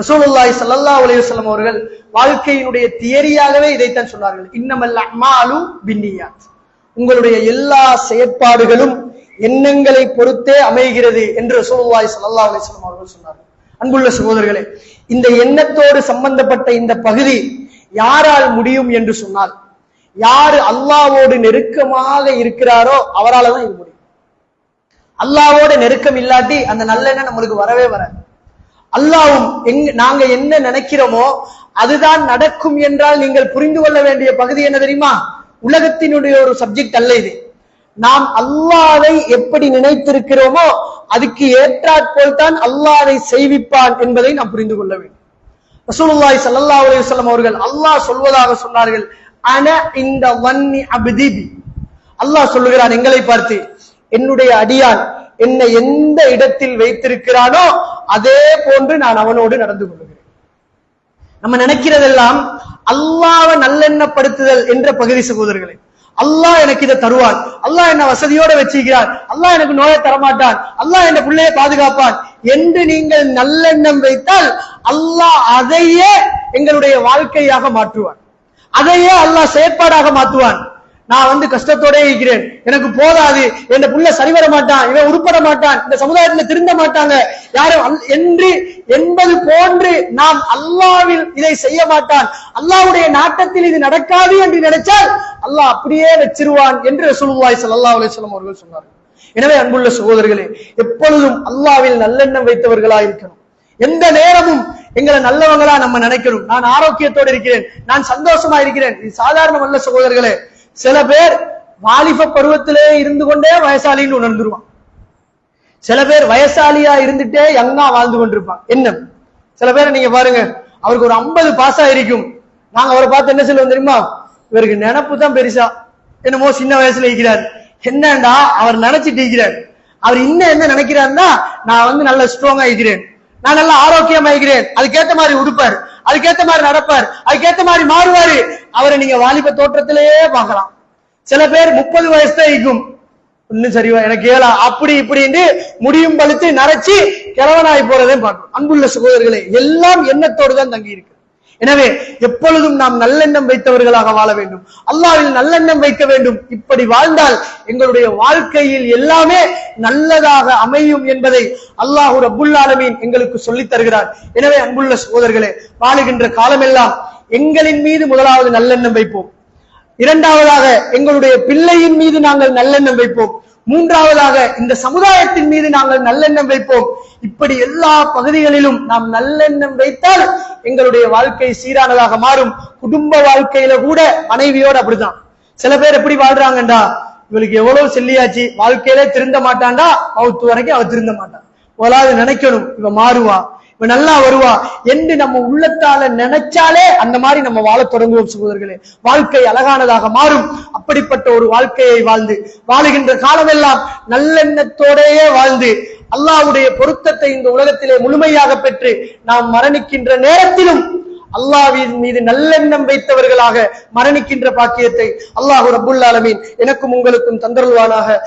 ரசூலுல்லாய் சல்லா அலைஹி வஸல்லம் அவர்கள் வாழ்க்கையினுடைய தியரியாகவே இதைத்தான் சொன்னார்கள். இன்னமல்ல அமாலு பின்னியாத். உங்களுடைய எல்லா செயற்பாடுகளும் எண்ணங்களை பொறுத்தே அமைகிறது என்று ரசூலுல்லாய் சல்லா அலைஹி வஸல்லம் அவர்கள் சொன்னார்கள். அன்புள்ள சகோதரர்களே இந்த எண்ணத்தோடு சம்பந்தப்பட்ட இந்த பகுதி யாரால் முடியும் என்று சொன்னால் யாரு அல்லாவோடு நெருக்கமாக இருக்கிறாரோ அவரால் தான் இது முடியும். அல்லாவோட நெருக்கம் இல்லாட்டி அந்த நல்லெண்ணம் நம்மளுக்கு வரவே வராது. அல்லாவும் எங்க நாங்க என்ன நினைக்கிறோமோ அதுதான் நடக்கும் என்றால் நீங்கள் புரிந்து கொள்ள வேண்டிய பகுதி என்ன தெரியுமா? உலகத்தினுடைய ஒரு சப்ஜெக்ட் அல்ல இது. நாம் அல்லாவை எப்படி நினைத்திருக்கிறோமோ அதுக்கு ஏற்றாற்போல் தான் அல்லாவை செய்விப்பான் என்பதை நாம் புரிந்து கொள்ள வேண்டும். ரசூலுல்லாய் சல்லா அலைஹி வஸல்லம் அவர்கள் அல்லாஹ் சொல்வதாக சொன்னார்கள் அன இந்த வன்னி அபிதீபி. அல்லாஹ் சொல்லுகிறான் எங்களை பார்த்து என்னுடைய அடியான் என்னை எந்த இடத்தில் வைத்திருக்கிறானோ அதே போன்று நான் அவனோடு நடந்து கொள்கிறேன். நம்ம நினைக்கிறதெல்லாம் அல்லாவை நல்லெண்ணப்படுத்துதல் என்ற பகுதி சகோதரர்களே. அல்லாஹ் எனக்கு இதை தருவான். அல்லாஹ் என்ன வசதியோட வச்சிருக்கிறான் அல்லாஹ் எனக்கு நோயை தரமாட்டான். அல்லாஹ் என்ன பிள்ளையை பாதுகாப்பான் என்று நீங்கள் நல்லெண்ணம் வைத்தால் அல்லாஹ் அதையே எங்களுடைய வாழ்க்கையாக மாற்றுவான். அதையே அல்லாஹ் செயற்பாடாக மாற்றுவான். நான் வந்து கஷ்டத்தோட இருக்கிறேன். எனக்கு போதாது. என் புள்ள சரிவர மாட்டான். இவன் உருப்பட மாட்டான். இந்த சமுதாயத்துல திருந்த மாட்டாங்க. யாரும் என்று என்பது போன்று நாம் அல்லாவில் இதை செய்ய மாட்டான். அல்லாவுடைய நாட்டத்தில் இது நடக்காது என்று நினைச்சால் அல்லாஹ் அப்படியே வச்சிருவான் என்று சொல்லுவாய் சொல் அலைஹி அவர்கள் சொன்னார்கள். எனவே அன்புள்ள சகோதரர்களே எப்பொழுதும் அல்லாவில் நல்லெண்ணம் வைத்தவர்களா இருக்கணும். எந்த நேரமும் எங்களை நல்லவங்களா நம்ம நினைக்கணும். நான் ஆரோக்கியத்தோடு இருக்கிறேன். நான் சந்தோஷமா இருக்கிறேன். இது சாதாரணம் அல்ல சகோதரர்களே. சில பேர் வாலிப பருவத்திலே இருந்து கொண்டே வயசாலின்னு உணர்ந்துருவான். சில பேர் வயசாலியா இருந்துட்டே யங்கா வாழ்ந்து கொண்டிருப்பான். என்ன? சில பேரை நீங்க பாருங்க அவருக்கு ஒரு 50 பாஸ் ஆயிருக்கும். நாங்க அவரை பார்த்து என்ன சொல்லுவோம் தெரியுமா? இவருக்கு நினப்பு தான் பெருசா. என்னமோ சின்ன வயசுல இருக்கிறார். என்னண்டா அவர் நினைச்சிட்டு இருக்கிறார். அவர் இன்னும் என்ன நினைக்கிறாருன்னா நான் வந்து நல்ல ஸ்ட்ராங் இருக்கிறேன். நான் நல்ல ஆரோக்கியமா இருக்கிறேன். அதுக்கேத்த மாதிரி உடுப்பார். அதுக்கேத்த மாதிரி நடப்பார். அதுக்கேத்த மாதிரி மாறுவாரு. அவரை நீங்க வாலிப தோற்றத்திலேயே பார்க்கலாம். சில பேர் முப்பது வயசு தான் இருக்கும். இன்னும் சரிவா எனக்கு ஏலா அப்படி இப்படின்னு முடியும் பழுத்து நரைச்சி கிழவனாய் போறதே பார்க்கணும் அன்புள்ள சகோதரர்களே எல்லாம் எண்ணத்தோடு தான் தங்கி இருக்கு எனவே எப்பொழுதும் நாம் நல்லெண்ணம் வைத்தவர்களாக வாழ வேண்டும். அல்லாவில் நல்லெண்ணம் வைக்க வேண்டும். இப்படி வாழ்ந்தால் எங்களுடைய வாழ்க்கையில் எல்லாமே நல்லதாக அமையும் என்பதை அல்லாஹ் ரப்புல் ஆலமீன் எங்களுக்கு சொல்லித் தருகிறார். எனவே அன்புள்ள சகோதரர்களே வாழுகின்ற காலமெல்லாம் எங்களின் மீது முதலாவது நல்லெண்ணம் வைப்போம். இரண்டாவதாக எங்களுடைய பிள்ளையின் மீது நாங்கள் நல்லெண்ணம் வைப்போம். மூன்றாவதாக இந்த சமுதாயத்தின் மீது நாங்கள் நல்லெண்ணம் வைப்போம். இப்படி எல்லா பகுதிகளிலும் நாம் நல்லெண்ணம் வைத்தால் எங்களுடைய வாழ்க்கை சீரானதாக மாறும். குடும்ப வாழ்க்கையில கூட மனைவியோடு அப்படிதான் சில பேர் எப்படி வாழ்றாங்கண்டா? இவளுக்கு எவ்வளவு செல்லியாச்சு? வாழ்க்கையிலே திருந்த மாட்டான்டா மவுத்து வரைக்கும் அவ திருந்த மாட்டான் முதலாவது நினைக்கணும். இவ மாறுவா. இவன் நல்லா வருவா என்று நம்ம உள்ளத்தால நினைச்சாலே அந்த மாதிரி நம்ம வாழத் தொடங்குவோம் சகோதரர்களே. வாழ்க்கை அழகானதாக மாறும். அப்படிப்பட்ட ஒரு வாழ்க்கையை வாழ்ந்து வாழுகின்ற காலமெல்லாம் நல்லெண்ணத்தோடையே வாழ்ந்து அல்லாவுடைய பொருத்தத்தை இந்த உலகத்திலே முழுமையாக பெற்று நாம் மரணிக்கின்ற நேரத்திலும் அல்லாவின் மீது நல்லெண்ணம் வைத்தவர்களாக மரணிக்கின்ற பாக்கியத்தை அல்லாஹு ரப்புல் எனக்கும் உங்களுக்கும் தந்தருள்வானாக.